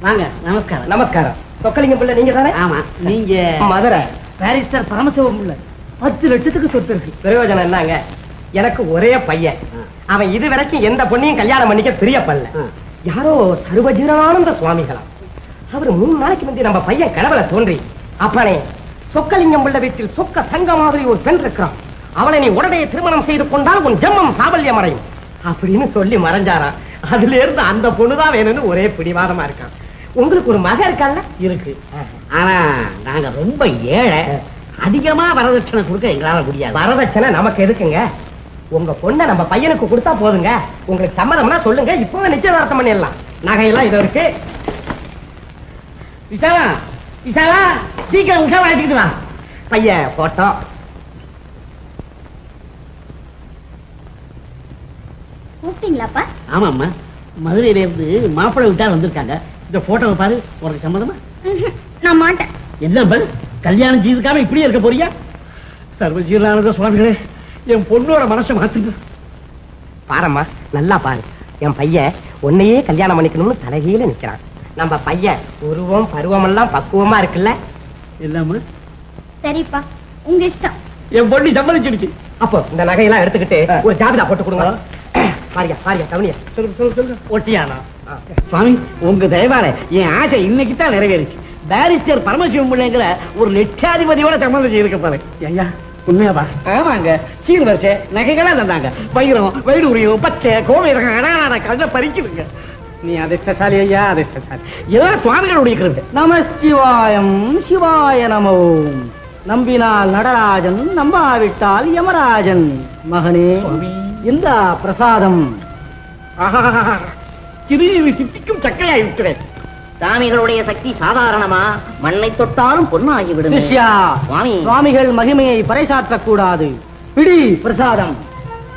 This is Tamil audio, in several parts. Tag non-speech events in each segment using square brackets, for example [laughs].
வாங்க நமஸ்காரம். நமஸ்காரம். சொக்கலிங்க பிள்ளை நீங்க தானே? ஆமா. நீங்க மதுரை பாரிஸ்டர் பரமசிவம் இல்ல பத்து லட்சத்துக்கு சொத்து இருக்கு. பிரயோஜனம் என்னங்க? எனக்கு ஒரே பையன். அவன் இது வரைக்கும் எந்த பொண்ணையும் கல்யாணம் பண்ணிக்க பிரியப்படல. யாரோ சர்வஜீரானந்த சுவாமிகளாம். அவர் மூணு நாளைக்கு முந்தி நம்ம பையன் கனவுல தோன்றி அப்பனே சொக்கலிங்கம் உள்ள வீட்டில் சொக்க தங்க மாதிரி ஒரு பெண் இருக்கிறான். அவளை நீ உடனே திருமணம் செய்து கொண்டால் உன் ஜென்மம் சாபல்யம் அடையும். அப்படின்னு சொல்லி மறைஞ்சாராம். அதுல இருந்து அந்த பொண்ணுதான் வேணும்னு ஒரே பிடிவாதமா இருக்கான். உங்களுக்கு ஒரு மக இருக்காங்க இருக்கு. ஆனா நாங்க ரொம்ப ஏழை. அதிகமா வரதட்சணை கொடுக்க எங்களால முடியாது. வரதட்சணை நமக்கு எதுக்குங்க? உங்க பொண்ணை நம்ம பையனுக்கு கொடுத்தா போதுங்க. உங்களுக்கு சம்மதம்னா சொல்லுங்க. இப்பவே நிச்சயதார்த்தம் பண்ணிடலாம். நகையெல்லாம் இது இருக்கு. விசாலா விசாலா சீக்கிரம் உஷா எடுத்துக்கிட்டு வா. பையன் போட்டோம். கூப்பிட்டீங்களாப்பா ஆமாம்மா. மதுரையில இருந்து மாப்பிள்ளை விட்டா வந்திருக்காங்க. இந்த போட்டோவை பாரு உனக்கு சம்மதமா? நான் மாட்டேன். என்ன பாரு கல்யாணம் செய்துக்காம இப்படியே இருக்க போறியா? சர்வஜீவனானந்த சுவாமிகளே என் பொண்ணோட மனசை மாத்துங்க. பாரம்மா நல்லா பாரு. என் பையன் உன்னையே கல்யாணம் பண்ணிக்கணும்னு தலைகீழ நிக்கிறான். நம்ம பையன் உருவம் பருவம் எல்லாம் பக்குவமா இருக்குல்ல? இல்லாம? சரிப்பா உங்க இஷ்டம். என் பொண்ணு சம்மதிச்சிடுச்சு. அப்போ இந்த நகையெல்லாம் எடுத்துக்கிட்டு ஒரு ஜாபிதா போட்டு கொடுங்க. பாரியா பாரியா கவனியா. சொல்லு சொல்லு சொல்லு. ஒட்டியானா? சுவாமி உங்க தயவால என் ஆசை இன்னைக்கு தான் நிறைவேறிச்சு. பாரிஸ்டர் பரமசிவம் பிள்ளைங்கிற ஒரு லட்சாதிபதியோட செய்திருக்க பாரு ஐயா உண்மையாப்பா ஆமாங்க. சீர் வரிசை நகைகளா தந்தாங்க. வைரம் வைடூரியம் பச்சை கோவை ரகம் கண்ண பறிக்குதுங்க. நீ அதிர்ஷ்டசாலி ஐயா அதிர்ஷ்டசாலி. எல்லாம் சுவாமிகளுடைய கிருபை நம சிவாயம் சிவாய நமோ. நம்பினால் நடராஜன் நம்பாவிட்டால் யமராஜன். மகனே. இந்த பிரசாதம். கிருமி சித்திக்கும் சக்கையாய் விட்டுறேன். சாமிகளுடைய சக்தி சாதாரணமா? மண்ணை தொட்டாலும் பொன்னாகிவிடும். சிஷ்யா சுவாமி. சுவாமிகள் மகிமையை பறைசாற்றக் கூடாது பிடி பிரசாதம்.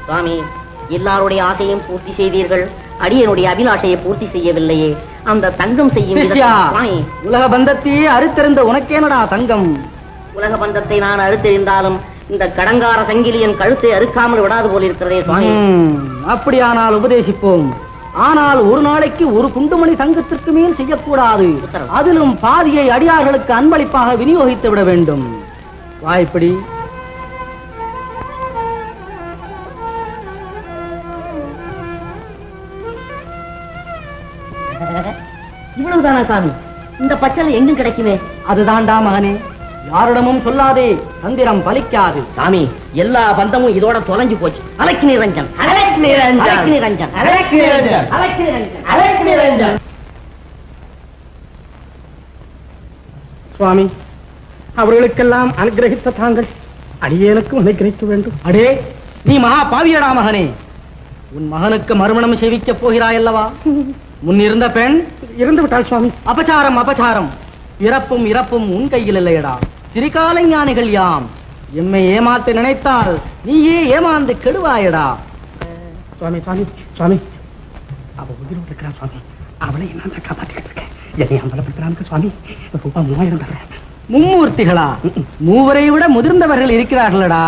சுவாமி எல்லாருடைய ஆசையும் பூர்த்தி செய்தீர்கள். அடியனுடைய அபிலாஷையை பூர்த்தி செய்யவில்லையே. அந்த தங்கம் செய்யும் உலக பந்தத்தையே அறுத்தறிந்த உனக்கேனடா தங்கம்? உலக பந்தத்தை நான் அறுத்தெறிந்தாலும் இந்த கடங்கார சங்கிலியன் கழுத்தை அறுக்காமல் விடாது போல் இருக்கிறதே சுவாமி. அப்படியானால் உபதேசிப்போம். ஆனால் ஒரு நாளைக்கு ஒரு குண்டுமணி தங்கத்திற்கு மேல் செய்யக்கூடாது. அதிலும் பாதியை அடியார்களுக்கு அன்பளிப்பாக விநியோகித்து விட வேண்டும். வாய்ப்படி [laughs] இவ்வளவுதானா சாமி இந்த பச்சல் எங்கும் கிடைக்குமே? அதுதான்டா மகனே. யாரிடமும் சொல்லாதே. தந்திரம் பலிக்காது சாமி. எல்லா பந்தமும் இதோட தொலைஞ்சு போச்சு. அலக்கி நிரஞ்சன். அலக்கி நிரஞ்சன். அலக்கி நிரஞ்சன். அலக்கி நிரஞ்சன். அலக்கி நிரஞ்சன். அலக்கி நிரஞ்சன். சுவாமி அவர்களுக்கெல்லாம் அனுகிரகித்த தாங்கள் அடியேனுக்கும் அனுகிரகிக்க வேண்டும். அடே நீ மகா பாவியடா மகனே. உன் மகனுக்கு மறுமணம் செய்விக்கப் போகிறாயல்லவா? முன் இருந்த பெண்? இருந்து விட்டாள் சுவாமி. அபச்சாரம் அபச்சாரம். இறப்பும் இறப்பும் உன் கையில் இல்லையடா. திரிகால ஞானிகள் யாம்? எம்மை ஏமாத்த நினைத்தால் நீயே ஏமாந்து கெடுவாயடா. சுவாமி சுவாமி சுவாமி. அவ உயிரோடு இருக்கிறான் சுவாமி. அவளை நான் காப்பாத்திட்டு இருக்கேன். என்னை அம்பலப்படுத்துறாங்க சுவாமி. ரூபாய் மூவாயிரம் தர்றேன் மும்மூர்த்திகளா? மூவரை விட முதிர்ந்தவர்கள் இருக்கிறார்களடா.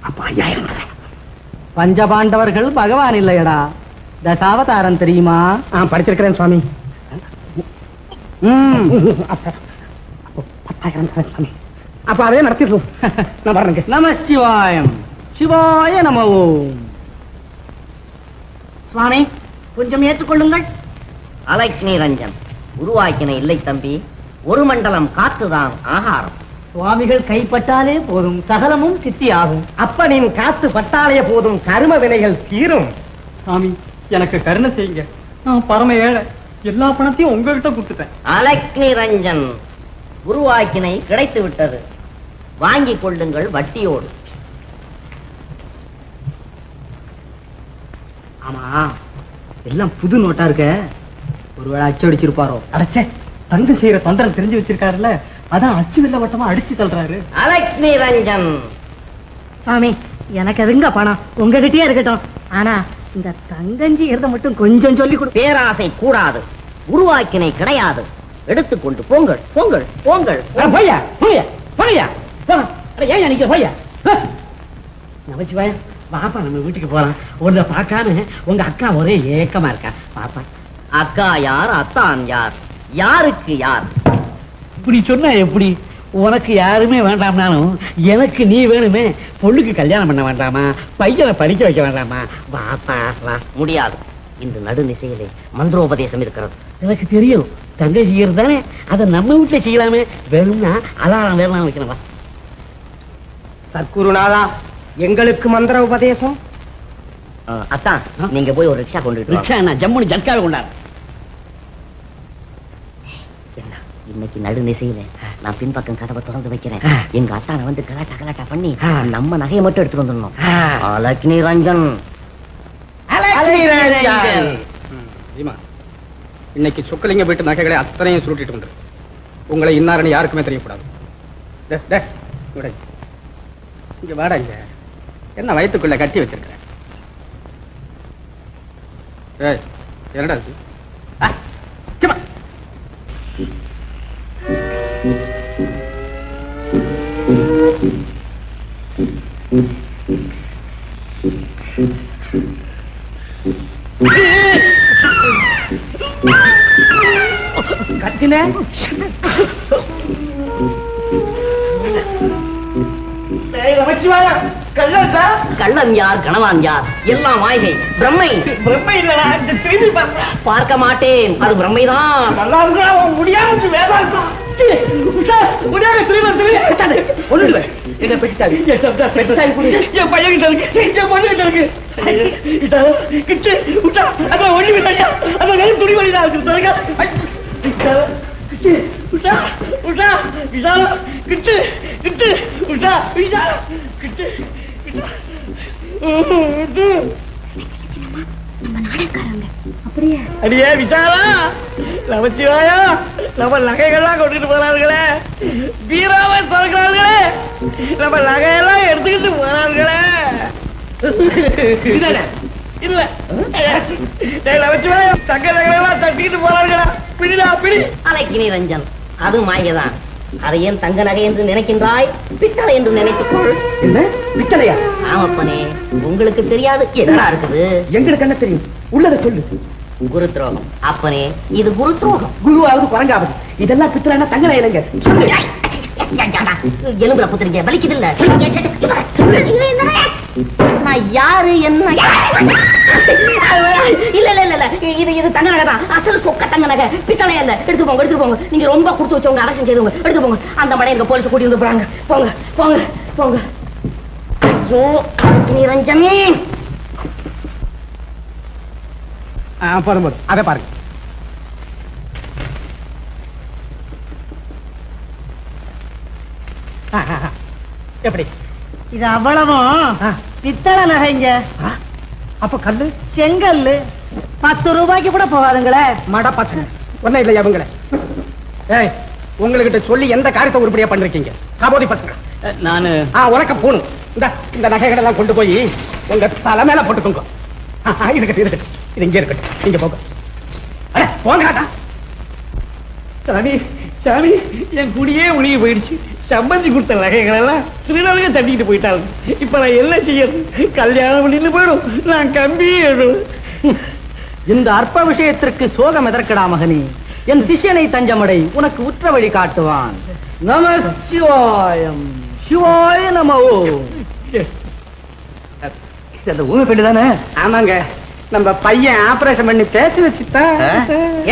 அப்ப ஐயாயிரம் தர்றேன் பஞ்சபாண்டவர்கள் பகவான் இல்லையடா. தசாவதாரம் தெரியுமா? ஆ படிச்சிருக்கிறேன் சுவாமி. ம். அப்ப அதே நடத்திடுவோம். நான் வரேங்க நம சிவாயம். சிவாய நம. ஓம் சுவாமி கொஞ்சம் ஏற்றுக்கொள்ளுங்கள். அலக்கி நிரஞ்சன் உருவாக்கின இல்லை தம்பி. ஒரு மண்டலம் காத்துதான் ஆகாரம். சுவாமிகள் கைப்பட்டாலே போதும் சகலமும் சித்தி ஆகும் அப்ப நீ காத்து பட்டாளைய போதும் கரும வினைகள் தீரும். சாமி எனக்கு கருணை செய்யுங்க. நான் பரம ஏழை. எல்லா பணத்தையும் உங்ககிட்ட கொடுத்துட்டேன். அலக்கி நிரஞ்சன் உருவாக்கினை கிடைத்து விட்டது வாங்கிக் கொள்ளுங்கள் வட்டியோடு. ஆமா எல்லாம் புது நோட்டா இருக்க? ஒருவேளை அச்சு அடிச்சிருப்பாரோ? அடைச்சே தங்கு செய்யற தொந்தரம் தெரிஞ்சு வச்சிருக்காருல்ல அதான் அச்சு வெள்ள வட்டமா அடிச்சு தள்ளுறாரு. அலக்கி நிரஞ்சன் சுவாமி எனக்கு எதுங்க பணம்? உங்ககிட்டயே இருக்கட்டும். ஆனா இந்த தங்கஞ்சி இருந்த மட்டும் கொஞ்சம் சொல்லி கொடு. பேராசை கூடாது. உருவாக்கினை கிடையாது. எடுத்துக்கொண்டு போங்கள் போங்கள் போங்கள். போய்யா போய்யா போய்யா. ஏன் நிக்க போய்யா. நமச்சிவாயா பாப்பா நம்ம வீட்டுக்கு போலாம். உன்னை பார்க்காம உங்க அக்கா ஒரே ஏக்கமா இருக்கா? பாப்பா அக்கா யார் அத்தான் யார்? யாருக்கு யார்? இப்படி சொன்னா எப்படி? உனக்கு யாருமே வேண்டாம்னாலும் எனக்கு நீ வேணுமே. பொண்ணுக்கு கல்யாணம் பண்ண வேண்டாமா? பையனை படிக்க வைக்க வேண்டாமா? வாப்பா வா. முடியாது. இந்த நடுநிசையிலே மந்திரோபதேசம் இருக்கிறது. எனக்கு தெரியும். தங்கை செய்யறது தானே? அதை நம்ம வீட்டுல செய்யலாமே. வேணும்னா அலாரம் வேணாம் வைக்கணும் வா சத்குருநாதா எங்களுக்கு மந்திர உபதேசம்? அத்தான் நீங்க போய் ஒரு ரிக்ஷா கொண்டுட்டு வாங்க. ரிக்ஷா என்ன? ஜம்முனு ஜட்காவை கொண்டாடு என்ன, இன்னைக்கு நடுநிசையில நான் பின்பக்கம் கதவை திறந்து வைக்கிறேன். எங்க அத்தானை வந்து கலாட்டா கலாட்டா பண்ணி. நம்ம நகையை மட்டும் எடுத்துட்டு வந்துடணும். ஆ. அலக்னி ரஞ்சன். ரீமா. இன்னைக்கு சொக்கலிங்க வீட்டு நகைகளை அத்தனையும் சுருட்டிட்டு வந்து உங்களை இன்னாரன்னு யாருக்குமே தெரியக்கூடாது. இங்க வாடா இங்க. என்ன வயிற்றுக்குள்ள கட்டி வச்சிருக்கிறேன் ஏய் என்னடா இது? கத்தின கள்ளன் யார் கணவான் யார்? எல்லாம் மாய்கை பிரம்மை. பிரம்ம பார்க்க மாட்டேன். அது பிரம்மைதான். முடியாது எங்க பெட்டாவி பெட்டாவி குடி என் பையன் என் பொண்ணு கிட்ட விட்டா அதான் ஒண்ணு விட்டாயா அதான் துணி வழிதான் இருக்கு சொல்லுங்க கிட்டு விட்டா விட்டா விட்டா கிட்டு கிட்டு விட்டா விட்டா கிட்டு அடியே விசாலா நமச்சிவாயா நம்ம நகைகள்லாம் கொண்டுட்டு போறார்களே பீராவை திறக்கிறார்களே. நம்ம நகையெல்லாம் எடுத்துக்கிட்டு போறார்களே இல்ல. நமச்சிவாயா தங்க நகையெல்லாம் தட்டிக்கிட்டு போறார்களா பிடிடா பிடி. அலக்கினி ரஞ்சன் அது மாய்கைதான் அதை ஏன் தங்க நகை என்று நினைக்கின்றாய்? பித்தளை என்று நினைத்துக்கொள் என்ன? பித்தளையா? ஆமப்பனே உங்களுக்கு தெரியாது என்னடா இருக்குது? எங்களுக்கு என்ன தெரியும்? உள்ளத சொல்லு. குரு துரோகம். அப்பனே இது குரு துரோகம். குருவாவது குரங்காவது. இதெல்லாம் பித்தளைனா தங்க சொல்லு. எலும்புல புத்திரிக்க வலிக்குது இல்ல நான் யாரு என்ன? இல்ல இல்ல இல்ல இது இது தங்க நகை தான். அசல் சொக்க தங்க நகை. பித்தளை இல்ல எடுத்து போங்க எடுத்து போங்க. நீங்க ரொம்ப கொடுத்து வச்சவங்க அரசு செய்தவங்க. எடுத்து போங்க. அந்த மடை எங்க போலீஸ் கூட்டி வந்து போறாங்க. போங்க போங்க போங்க. ஐயோ நிரஞ்சனே போதும். அதை பாருங்க. எப்படி? இது அவ்வளவும் பித்தளை நகைங்க அப்ப கல்லு? செங்கல்லு. பத்து ரூபாய்க்கு கூட போகாதுங்களே. மட பசங்க ஒன்னும் இல்லையா அவங்கள ஏய் உங்ககிட்ட சொல்லி எந்த காரியத்தை உருப்படியா பண்ணிருக்கீங்க? காபோதி பசங்க நானு ஆ உனக்க போணும். இந்த இந்த நகைகளை எல்லாம் கொண்டு போய் உங்க தலை மேல போட்டுக்கோங்க. இருக்கட்டும் இருக்கட்டும். இது இங்கே இருக்கட்டும். நீங்க போங்க. அட, போங்கடா சாமி சாமி என் குடியே ஒளிய போயிடுச்சு. சம்பந்தி கொடுத்த எல்லாம் திருநாளுக்கு தட்டிக்கிட்டு போயிட்டாங்க இப்ப நான் என்ன செய்யறது? கல்யாணம் பண்ணிட்டு போயிடும். நான் கம்பி இந்த அற்ப விஷயத்திற்கு சோகம் எதற்கடா மகனே? என் சிஷ்யனை தஞ்சமடை உனக்கு உற்ற வழி காட்டுவான். நம சிவாயம் சிவாய நம ஊமை பெண்ணு தானே? ஆமாங்க. நம்ம பையன் ஆபரேஷன் பண்ணி பேச வச்சுட்டா?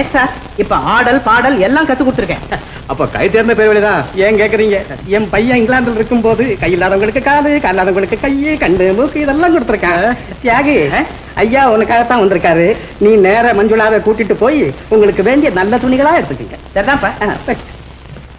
எஸ் சார் இப்ப ஆடல் பாடல் எல்லாம் கத்து கொடுத்துருக்கேன். அப்ப கை தேர்ந்த பேர்வழிதான் ஏன் கேக்குறீங்க? என் பையன் இங்கிலாந்துல இருக்கும்போது கை இல்லாதவங்களுக்கு காலு கால் இல்லாதவங்களுக்கு கை கண்ணு மூக்கு இதெல்லாம் கொடுத்துருக்கான். தியாகி ஐயா உனக்காகத்தான் வந்திருக்காரு. நீ நேர மஞ்சுளாவை கூட்டிட்டு போய் உங்களுக்கு வேண்டிய நல்ல துணிகளா எடுத்துக்கங்க. சரிதான்ப்பா.